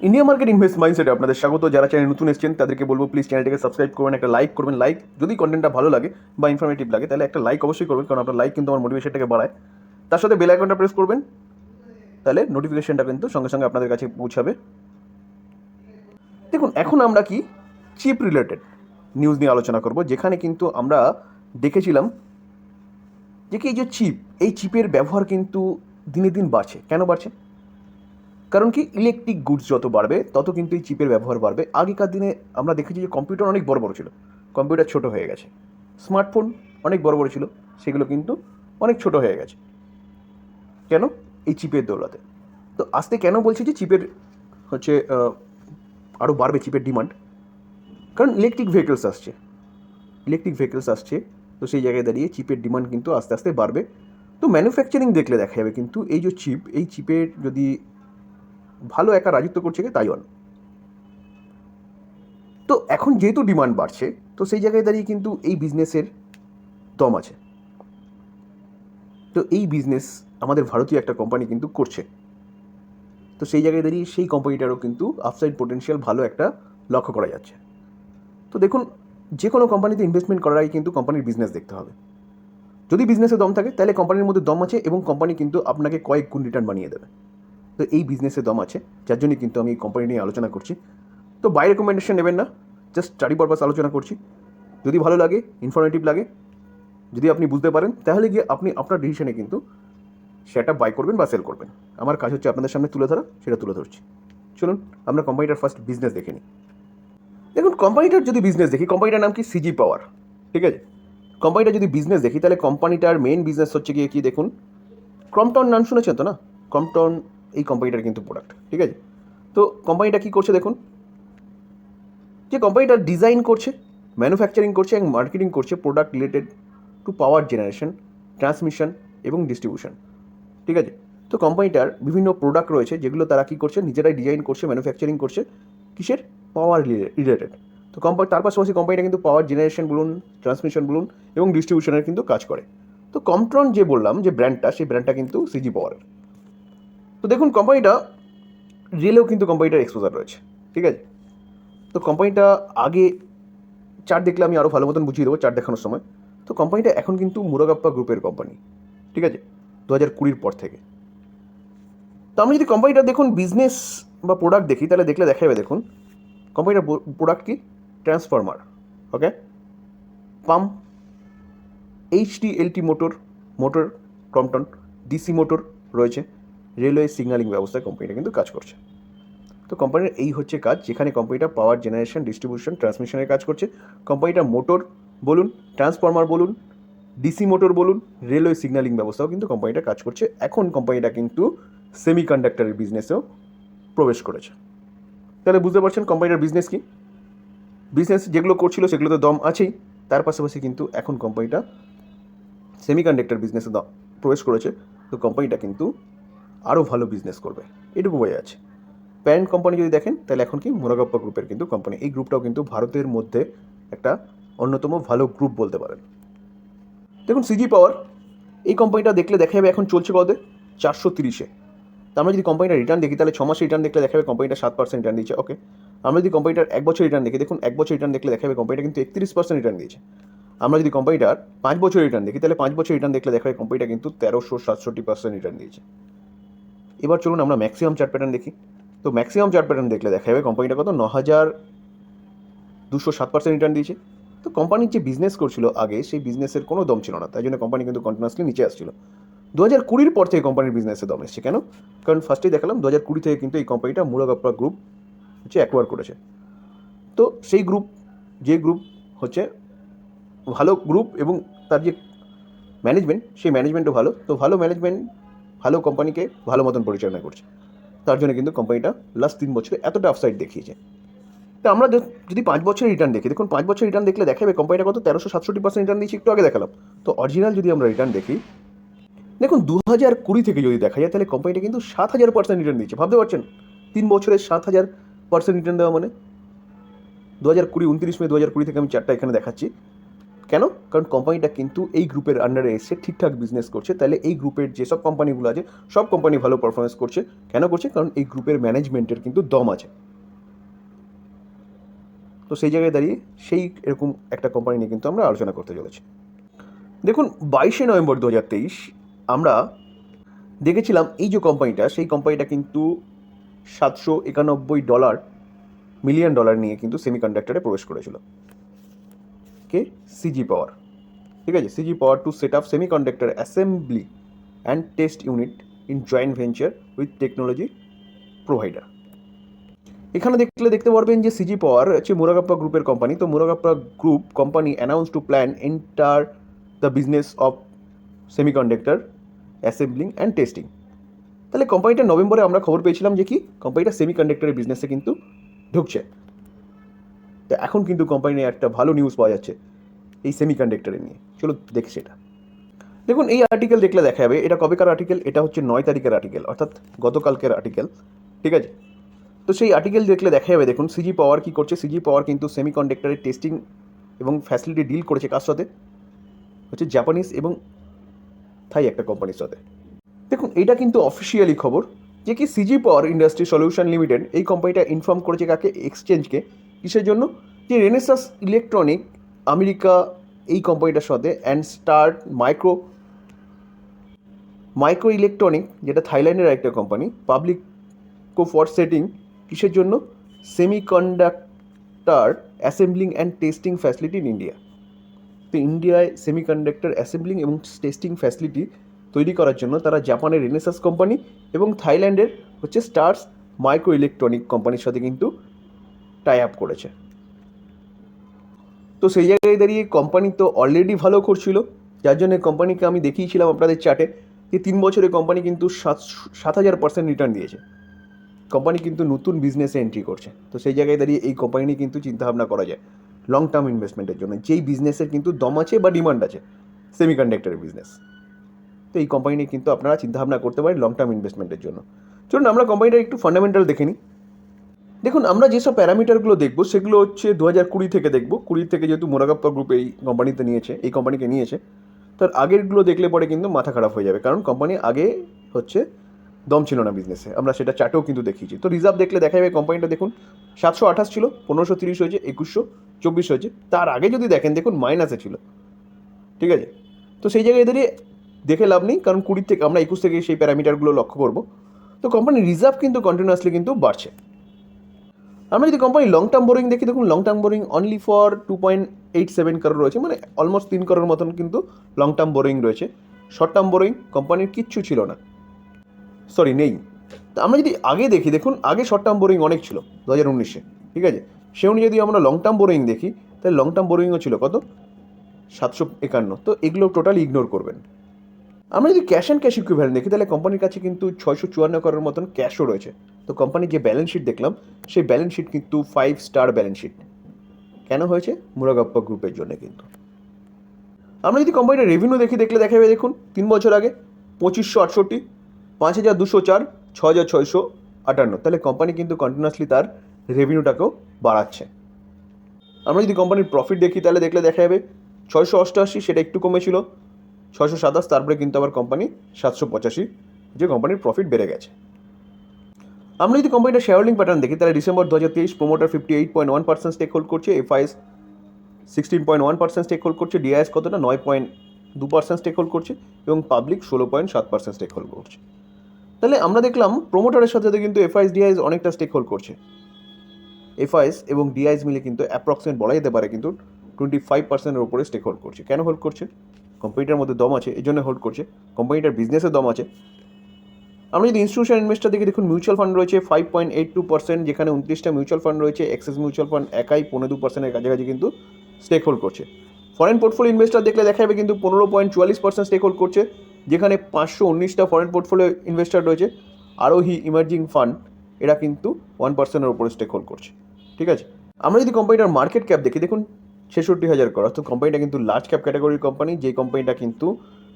India market invest মাইন্ডসেটে আপনাদের স্বাগত। যারা চ্যানেল নতুন এসেছেন, তাদেরকে বলব প্লিজ চ্যানেলটাকে সাবস্ক্রাইব করবেন, একটা লাইক করবেন। লাইক যদি কন্টেন্টটা ভালো লাগে বা ইনফরমেটিভ লাগে, তাহলে একটা লাইক অবশ্যই করবেন, কারণ আপনার লাইক কিন্তু আমার মোটিভেশনটাকে বাড়ায়। তার সাথে বেল আইকনটা প্রেস করবেন, তাহলে নোটিফিকেশনটা কিন্তু সঙ্গে সঙ্গে আপনাদের কাছে পৌঁছাবে। দেখুন, এখন আমরা কি? চিপ রিলেটেড নিউজ নিয়ে আলোচনা করব, যেখানে কিন্তু আমরা দেখেছিলাম যে কি এই যে চিপ এই চিপের ব্যবহার কিন্তু দিনে দিন বাড়ছে। কেন বাড়ছে? কারণ কি ইলেকট্রিক গুডস যত বাড়বে, তত কিন্তু এই চিপের ব্যবহার বাড়বে। আগেকার দিনে আমরা দেখেছি যে কম্পিউটার অনেক বড় বড় ছিল। কম্পিউটার ছোট হয়ে গেছে। স্মার্টফোন অনেক বড় বড় ছিল। সেগুলো কিন্তু অনেক ছোট হয়ে গেছে। কেন? এই চিপের দৌলতে। তো আসতে কেন বলছি যে চিপের হচ্ছে আরও বাড়বে চিপের ডিমান্ড কারণ ইলেকট্রিক ভেহিকলস আসছে। ইলেকট্রিক ভেহিকলস আসছে, তো সেই জায়গায় দাঁড়িয়ে চিপের ডিমান্ড কিন্তু আস্তে আস্তে বাড়বে। তো ম্যানুফ্যাকচারিং দেখলে দেখা যাবে কিন্তু এই যে চিপ এই চিপের যদি ভালো একা রাজত্ব করছে তাইওয়ান তো এখন যেহেতু ডিমান্ড বাড়ছে, তো সেই জায়গায় দাঁড়িয়ে কিন্তু এই বিজনেসের দম আছে। তো এই বিজনেস আমাদের ভারতীয় একটা কোম্পানি কিন্তু করছে। তো সেই জায়গায় দাঁড়িয়ে সেই কোম্পানিটারও কিন্তু আপসাইড পোটেনশিয়াল ভালো একটা লক্ষ্য করা যাচ্ছে। তো দেখুন, যে কোনো কোম্পানিতে ইনভেস্টমেন্ট করার আগে কিন্তু কোম্পানির বিজনেস দেখতে হবে। যদি বিজনেসে দম থাকে, তাহলে কোম্পানির মধ্যে দম আছে এবং কোম্পানি কিন্তু আপনাকে কয়েক গুণ রিটার্ন বানিয়ে দেবে। তো এই বিজনেসে দম আছে। যার জন্যই কিন্তু আমি এই কোম্পানি নিয়ে আলোচনা করছি। তো বাই রেকমেন্ডেশন নেবেন না জাস্ট স্টাডি পারপাস আলোচনা করছি। যদি ভালো লাগে ইনফরমেটিভ লাগে, যদি আপনি বুঝতে পারেন, তাহলে গিয়ে আপনি আপনার ডিসিশনে কিন্তু সেটা বাই করবেন বা সেল করবেন। আমার কাজ হচ্ছে আপনাদের সামনে তুলে ধরা, সেটা তুলে ধরছি। চলুন, আমরা কোম্পানিটার ফার্স্ট বিজনেস দেখে নিই। দেখুন কোম্পানিটার যদি বিজনেস দেখি কোম্পানিটার নাম কি? সিজি পাওয়ার ঠিক আছে? কোম্পানিটা যদি বিজনেস দেখি, তাহলে কোম্পানিটার মেন বিজনেস হচ্ছে গিয়ে কি? দেখুন ক্রমটন নাম শুনেছেন তো না? ক্রমটন এই কোম্পানিটার কিন্তু প্রোডাক্ট ঠিক আছে? তো কোম্পানিটা কী করছে দেখুন? যে কোম্পানিটা ডিজাইন করছে ম্যানুফ্যাকচারিং করছে এবং মার্কেটিং করছে product related to power generation transmission এবং ডিস্ট্রিবিউশন ঠিক আছে? তো কোম্পানিটার বিভিন্ন প্রোডাক্ট রয়েছে যেগুলো তারা কী করছে? নিজেরাই ডিজাইন করছে ম্যানুফ্যাকচারিং করছে কিসের? পাওয়ার রিলেটেড তো কোম্পানি তার পাশাপাশি কোম্পানিটা কিন্তু পাওয়ার জেনারেশন বলুন ট্রান্সমিশন বলুন এবং ডিস্ট্রিবিউশনের কিন্তু কাজ করে। তো কমট্রন যে বললাম, যে ব্র্যান্ডটা সেই ব্র্যান্ডটা কিন্তু সিজি পাওয়ারের তো দেখুন কোম্পানিটা রিয়েলেও কিন্তু কোম্পানিটার এক্সপোজার রয়েছে, ঠিক আছে? তো কোম্পানিটা আগে চার্ট দেখলে আমি আরও ভালো মতন বুঝিয়ে দেবো চার্ট দেখানোর সময়। তো কোম্পানিটা এখন কিন্তু মুরাগাপ্পা গ্রুপের কোম্পানি ঠিক আছে? দু হাজার কুড়ির পর থেকে। তো আমি যদি কোম্পানিটা দেখুন বিজনেস বা প্রোডাক্ট দেখি, তাহলে দেখলে দেখা যাবে দেখুন কোম্পানিটার প্রোডাক্ট কি? Transformer okay pump HD LT motor motor Crompton DC motor রয়েছে। রেলওয়ে সিগন্যালিং ব্যবস্থায় কোম্পানিটা কিন্তু কাজ করছে। তো কোম্পানির এই হচ্ছে কাজ, যেখানে কোম্পানিটা পাওয়ার জেনারেশন, ডিস্ট্রিবিউশন, ট্রান্সমিশনের কাজ করছে। কোম্পানিটা মোটর বলুন, ট্রান্সফরমার বলুন, ডিসি মোটর বলুন, রেলওয়ে সিগন্যালিং ব্যবস্থাও কিন্তু কোম্পানিটা কাজ করছে। এখন কোম্পানিটা কিন্তু সেমি কন্ডাক্টরের বিজনেসেও প্রবেশ করেছে। তাহলে বুঝতে পারছেন কোম্পানিটার বিজনেস কি? বিজনেস যেগুলো করছিল সেগুলো তো দম আছেই। তার পাশাপাশি কিন্তু এখন কোম্পানিটা সেমিকন্ডাক্টর বিজনেসে দম প্রবেশ করেছে। তো কোম্পানিটা কিন্তু আরও ভালো বিজনেস করবে। এটুকু বোঝা যাচ্ছে। প্যারেন্ট কোম্পানি যদি দেখেন, তাহলে এখন কি মুরাগাপ্পা গ্রুপের কিন্তু কোম্পানি এই গ্রুপটাও কিন্তু ভারতের মধ্যে একটা অন্যতম ভালো গ্রুপ বলতে পারেন। দেখুন সিজি পাওয়ার এই কোম্পানিটা দেখলে দেখা যাবে এখন চলছে কত চারশো তিরিশে। আমরা যদি কোম্পানিটা রিটার্ন দেখি, তাহলে ছ মাসে রিটার্ন দেখলে দেখা যাবে কোম্পানিটা সাত পার্সেন্ট রিটার্ন দিচ্ছে ওকে আমরা যদি কোম্পানিটার এক বছর রিটার্ন দেখি, দেখুন, এক বছর রিটার্ন দেখলে দেখা যাবে কোম্পানিটা কিন্তু একত্রিশ পার্সেন্ট রিটার্ন দিয়েছে। আমরা যদি কোম্পানিটার পাঁচ বছর রিটার্ন দেখি, তাহলে পাঁচ বছর রিটার্ন দেখলে দেখা যাবে কোম্পানিটা কিন্তু তেরোশো সাতষট্টি পার্সেন্ট রিটার্ন দিয়েছে। এবার চলুন আমরা ম্যাক্সিমাম চার্ট প্যাটার্ন দেখি। তো ম্যাক্সিমাম চার্ট প্যাটার্ন দেখলে দেখা যাবে কোম্পানিটা কত? ন হাজার দুশো সাত পার্সেন্ট রিটার্ন দিয়েছে। তো কোম্পানির যে বিজনেস করছিল আগে, সেই বিজনেসের কোনো দম ছিল না। তাই জন্য কোম্পানি কিন্তু কন্টিনিউসলি নিচে আসছিল। দু হাজার কুড়ির পর থেকে কোম্পানির বিজনেসে দম এসছে। কেন? কারণ ফার্স্টেই দেখালাম দু হাজার কুড়ি থেকে কিন্তু এই কোম্পানিটা মুরাগাপ্পা গ্রুপ হচ্ছে অ্যাকোয়ার করেছে। তো সেই গ্রুপ যে গ্রুপ হচ্ছে ভালো গ্রুপ এবং তার যে ম্যানেজমেন্ট সেই ম্যানেজমেন্টও ভালো। তো ভালো ম্যানেজমেন্ট ভালো কোম্পানিকে ভালো মতন পরিচালনা করছে। তার জন্য কিন্তু কোম্পানিটা লাস্ট তিন বছরে এতটা অফসাইড দেখিয়েছে। তো আমরা যদি পাঁচ বছর রিটার্ন দেখি, দেখুন পাঁচ বছর রিটার্ন দেখলে দেখাবে কোম্পানিটা কত? তেরোশো সাতষট্টি পার্সেন্ট রিটার্ন দিয়েছি, একটু আগে দেখালাম। তো অরিজিনাল যদি আমরা রিটার্ন দেখি, দেখুন দু হাজার কুড়ি থেকে যদি দেখা যায়, তাহলে কোম্পানিটা কিন্তু সাত হাজার পার্সেন্ট রিটার্ন দিচ্ছে ভাবতে পারছেন? তিন বছরে সাত হাজার পার্সেন্ট রিটার্ন দেওয়া মানে? দু হাজার কুড়ি, উনত্রিশ মে দু হাজার কুড়ি থেকে আমি চারটা এখানে দেখাচ্ছি। কেন? কারণ কোম্পানিটা কিন্তু এই গ্রুপের আন্ডারে এসে ঠিকঠাক বিজনেস করছে। তাহলে এই গ্রুপের যেসব কোম্পানিগুলো আছে, সব কোম্পানি ভালো পারফরমেন্স করছে। কেন করছে? কারণ এই গ্রুপের ম্যানেজমেন্টের কিন্তু দম আছে। তো সেই জায়গায় দাঁড়িয়ে সেই এরকম একটা কোম্পানি নিয়ে কিন্তু আমরা আলোচনা করতে চলেছি। দেখুন, বাইশে নভেম্বর দু হাজার তেইশ আমরা দেখেছিলাম এই যে কোম্পানিটা সেই কোম্পানিটা কিন্তু সাতশো একানব্বই ডলার মিলিয়ন ডলার নিয়ে কিন্তু সেমিকন্ডাক্টরে প্রবেশ করেছিল। কে সিজি পাওয়ার ঠিক আছে? CG power to set up semiconductor assembly and test unit in joint venture with technology provider এখানে দেখলে দেখতে পারবেন যে সিজি পাওয়ার হচ্ছে মুরাগাপ্পা গ্রুপের কোম্পানি তো Murugappa group company announce to plan enter the business of semiconductor assembling and testing তাহলে কোম্পানিটা নভেম্বরে আমরা খবর পেয়েছিলাম যে কি? কোম্পানিটা সেমিকন্ডাক্টরের বিজনেসে কিন্তু ঢুকছে। তো এখন কিন্তু কোম্পানির একটা ভালো নিউজ পাওয়া যাচ্ছে এই সেমি সেমিকন্ডাক্টরে নিয়ে। চলো দেখি সেটা। দেখুন, এই আর্টিকেল দেখলে দেখা যাবে, এটা কবেকার আর্টিকেল এটা হচ্ছে নয় তারিখের আর্টিকেল অর্থাৎ গতকালকের আর্টিকেল ঠিক আছে? তো সেই আর্টিকেল দেখলে দেখা যাবে, দেখুন সিজি পাওয়ার কি করছে? সিজি পাওয়ার কিন্তু সেমিকন্ডাক্টরের টেস্টিং এবং ফ্যাসিলিটি ডিল করেছে কার সাথে? হচ্ছে জাপানিজ এবং থাই একটা কোম্পানির সাথে। দেখুন, এটা কিন্তু অফিসিয়ালি খবর যে কি CG power industry solution limited এই কোম্পানিটা ইনফর্ম করেছে কাকে? এক্সচেঞ্জকে কিসের জন্য? যে রেনেসাস ইলেকট্রনিক আমেরিকা এই কোম্পানিটার সাথে and star micro micro electronic যেটা থাইল্যান্ডের একটা company public co for setting কিসের জন্য? Semiconductor assembling and testing facility in India তো ইন্ডিয়ায় সেমিকন্ডাক্টর অ্যাসেম্বলিং এবং টেস্টিং ফ্যাসিলিটি তৈরি করার জন্য তারা জাপানের রেনেসাস কোম্পানি এবং থাইল্যান্ডের হচ্ছে স্টার্স মাইক্রো ইলেকট্রনিক কোম্পানির সাথে কিন্তু টাই আপ করেছে। তো সেই জায়গায় দাঁড়িয়ে কোম্পানি তো অলরেডি ভালো করছিল। যার জন্য কোম্পানিকে আমি দেখিয়েছিলাম আপনাদের চার্টে যে তিন বছরে কোম্পানি কিন্তু সাত সাত হাজার পার্সেন্ট রিটার্ন দিয়েছে। কোম্পানি কিন্তু নতুন বিজনেসে এন্ট্রি করছে। তো সেই জায়গায় দাঁড়িয়ে এই কোম্পানি নিয়ে কিন্তু চিন্তাভাবনা করা যায়। লং টার্ম ইনভেস্টমেন্টের জন্য। যেই বিজনেসের কিন্তু দম আছে বা ডিমান্ড আছে সেমিকন্ডাক্টরের বিজনেস তো এই কোম্পানি নিয়ে কিন্তু আপনারা চিন্তাভাবনা করতে পারেন লং টার্ম ইনভেস্টমেন্টের জন্য। চলুন, আমরা কোম্পানিটার একটু ফান্ডামেন্টাল দেখে নিই। দেখুন, আমরা যেসব প্যারামিটারগুলো দেখব, সেগুলো হচ্ছে দু হাজার কুড়ি থেকে দেখব। কুড়ি থেকে যেহেতু মোরাগাপ্পা গ্রুপ এই কোম্পানিতে নিয়েছে, এই কোম্পানিকে নিয়েছে, তার আগেরগুলো দেখলে পরে কিন্তু মাথা খারাপ হয়ে যাবে। কারণ কোম্পানি আগে হচ্ছে দম ছিল না বিজনেসে আমরা সেটা চার্টেও কিন্তু দেখিয়েছি। তো রিজার্ভ দেখলে দেখা যাবে কোম্পানিটা দেখুন, সাতশো আঠাশ ছিল, পনেরোশো তিরিশ হয়েছে, একুশশো চব্বিশ হয়েছে। তার আগে যদি দেখেন, দেখুন মাইনাসে ছিল। ঠিক আছে? তো সেই জায়গায় এদেরই দেখে লাভ নেই, কারণ কুড়ি থেকে আমরা একুশ থেকে সেই প্যারামিটারগুলো লক্ষ্য করব। তো কোম্পানির রিজার্ভ কিন্তু কন্টিনিউয়াসলি কিন্তু বাড়ছে। আমরা যদি কোম্পানি লং টার্ম বোরিং দেখি, দেখুন long term borrowing only for two point eight seven crore রয়েছে মানে অলমোস্ট তিন করোর মতন কিন্তু লং টার্ম বোরিং রয়েছে। শর্ট টার্ম বোরিং কোম্পানির কিচ্ছু ছিল না। সরি নেই। তা আমরা যদি আগে দেখি, দেখুন, আগে শর্ট টার্ম বোরিং অনেক ছিল, দু হাজার উনিশে, ঠিক আছে? সে অনুযায়ী যদি আমরা লং টার্ম বোরিং দেখি, তাহলে লং টার্ম বোরিংও ছিল কত? সাতশো একান্ন। তো এগুলো টোটালি ইগনোর করবেন। আমরা যদি ক্যাশ অ্যান্ড ক্যাশ ইকুইভ্যালেন্ট দেখি, তাহলে কোম্পানির কাছে কিন্তু ছয়শো চুয়ান্ন করোর মতন ক্যাশও রয়েছে। তো কোম্পানির যে ব্যালেন্স শিট দেখলাম, সেই ব্যালেন্স শিট কিন্তু ফাইভ স্টার ব্যালেন্স শিট কেন হয়েছে? মুরাগাপ্পা গ্রুপের জন্য কিন্তু। আমরা যদি কোম্পানির রেভিনিউ দেখি, দেখলে দেখা যাবে দেখুন, তিন বছর আগে পঁচিশশো আটষট্টি, পাঁচ হাজার দুশো চার, ছ হাজার ছয়শো আটান্ন। তাহলে কোম্পানি কিন্তু কন্টিনিউয়াসলি তার রেভিনিউটাকেও বাড়াচ্ছে। আমরা যদি কোম্পানির প্রফিট দেখি, তাহলে দেখলে দেখা যাবে ছয়শো অষ্টআশি সেটা একটু কমেছিল। ছশো সাতাশ, তারপরে কিন্তু আবার কোম্পানি সাতশো পঁচাশি, যে কোম্পানির প্রফিট বেড়ে গেছে। আমরা যদি কোম্পানিটা শেয়ার হোল্ডিং প্যাটার্ন দেখি, তাহলে ডিসেম্বর দু হাজার তেইশ promoter fifty eight point one percent stake hold করছে FIIs sixteen point one percent stake hold করছে ডিআইএস কতটা? নয় পয়েন্ট দু পার্সেন্ট স্টেক হোল্ড করছে, এবং পাবলিক ষোলো পয়েন্ট সাত পার্সেন্ট স্টেক হোল্ড করছে। তাহলে আমরা দেখলাম প্রোমোটারের সাথে সাথে কিন্তু এফআইএস ডিআইএস অনেকটা স্টেক হোল্ড করছে এফআইএস এবং ডিআইএস মিলে কিন্তু অ্যাপ্রক্সিমেট বলা যেতে পারে কিন্তু টোয়েন্টি ফাইভ পার্সেন্টের উপরে স্টেক হোল্ড করছে। কেন হোল্ড করছে? কোম্পানিটার মধ্যে দম আছে এই জন্য হোল্ড করছে। কোম্পানিটার বিজনেসের দম আছে। আমরা যদি ইনস্টিটিউশন ইনভেস্টার দেখি দেখুন মিউচুয়াল ফান্ড রয়েছে five point eight two percent যেখানে উনত্রিশটা মিউচুয়াল ফান্ড রয়েছে এক্সেস মিউচুয়াল ফান্ড একাই পনেরো দু পার্সেন্টের কাছাকাছি কিন্তু স্টেক হোল্ড করছে। ফরেন পোর্টফোলিও ইনভেস্টার দেখলে দেখা যাবে কিন্তু পনেরো পয়েন্ট চুয়াল্লিশ পার্সেন্ট স্টেক হোল্ড করছে, যেখানে পাঁচশো উনিশটা ফরেন পোর্টফোলিও ইনভেস্টার রয়েছে আরোহি ইমার্জিং ফান্ড এরা কিন্তু ওয়ান পার্সেন্টের উপরে স্টেক হোল্ড করছে। ঠিক আছে? আমরা যদি কোম্পানিটার মার্কেট ক্যাপ দেখি, দেখুন ছেষট্টি হাজার কর। অর্থাৎ কোম্পানিটা কিন্তু লার্জ ক্যাপ ক্যাটাগরির কোম্পানি যেই কোম্পানিটা কিন্তু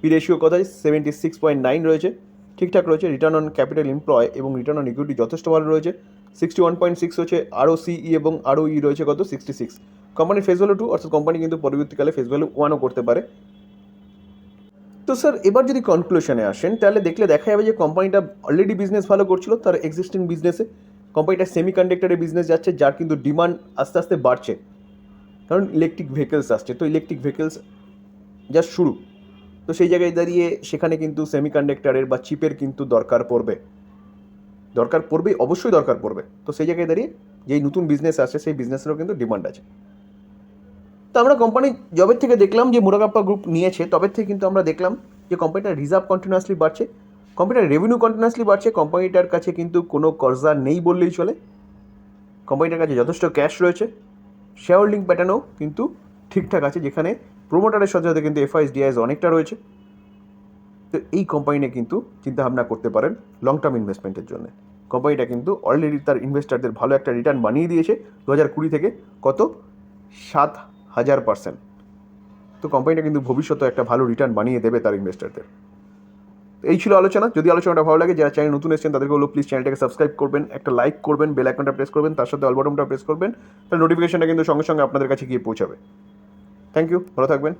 পি রেশিও কথায় সেভেন্টি সিক্স পয়েন্ট নাইন রয়েছে। ঠিকঠাক রয়েছে রিটার্ন অন ক্যাপিটাল এমপ্লয় এবং রিটার্ন অন ইকুইটি যথেষ্ট ভালো রয়েছে। সিক্সটি ওয়ান পয়েন্ট সিক্স হচ্ছে আরও সিই এবং আরও ই রয়েছে কত? সিক্সটি সিক্স কোম্পানির ফেস ভ্যালু টু অর্থাৎ কোম্পানি কিন্তু পরবর্তীকালে ফেস ভ্যালু ওয়ানও করতে পারে। তো স্যার এবার যদি কনক্লুশনে আসেন, তাহলে দেখলে দেখা যাবে যে কোম্পানিটা অলরেডি বিজনেস ভালো করছিল তার এক্সিস্টিং বিজনেসে কোম্পানিটা সেমি কন্ডাক্টরের বিজনেস যাচ্ছে, যার কিন্তু ডিমান্ড আস্তে আস্তে বাড়ছে। কারণ ইলেকট্রিক ভেহিকেলস আসছে। তো ইলেকট্রিক ভেহিকেলস যা শুরু। তো সেই জায়গায় দাঁড়িয়ে সেখানে কিন্তু সেমি কন্ডাক্টরের বা চিপের কিন্তু দরকার পড়বে। দরকার পড়বেই, অবশ্যই দরকার পড়বে। তো সেই জায়গায় দাঁড়িয়ে যেই নতুন বিজনেস আসছে, সেই বিজনেসেরও কিন্তু ডিমান্ড আছে। তো আমরা কোম্পানি জবের থেকে দেখলাম যে মুরাগাপ্পা গ্রুপ নিয়েছে তবে থেকে কিন্তু আমরা দেখলাম যে কোম্পানিটার রিজার্ভ কন্টিনিউয়াসলি বাড়ছে। কোম্পানিটার রেভিনিউ কন্টিনিউয়াসলি বাড়ছে কোম্পানিটার কাছে কিন্তু কোনো কর্জা নেই বললেই চলে। কোম্পানিটার কাছে যথেষ্ট ক্যাশ রয়েছে। শেয়ার হোল্ডিং প্যাটার্নও কিন্তু ঠিকঠাক আছে, যেখানে প্রোমোটারের সাথে কিন্তু এফআইএস ডিআইএস অনেকটা রয়েছে। তো এই কোম্পানি নিয়ে কিন্তু চিন্তাভাবনা করতে পারেন লং টার্ম ইনভেস্টমেন্টের জন্য। কোম্পানিটা কিন্তু অলরেডি তার ইনভেস্টারদের ভালো একটা রিটার্ন বানিয়ে দিয়েছে দু হাজার কুড়ি থেকে কত? সাত হাজার পার্সেন্ট তো কোম্পানিটা কিন্তু ভবিষ্যতে একটা ভালো রিটার্ন বানিয়ে দেবে তার ইনভেস্টারদের এই ছিল আলোচনা। যদি আলোচনাটা ভালো লাগে, যারা চ্যানেল নতুন এসেছেন, তাদেরকে বলো প্লিজ চ্যানেলটাকে সাবস্ক্রাইব করবেন, একটা লাইক করবেন বেল আইকনটা প্রেস করবেন, তার সাথে অলবটনটা প্রেস করবেন, তাহলে নোটিফিকেশনটা কিন্তু সঙ্গে সঙ্গে আপনাদের কাছে গিয়ে পৌঁছাবে। থ্যাংক ইউ ভালো থাকবেন।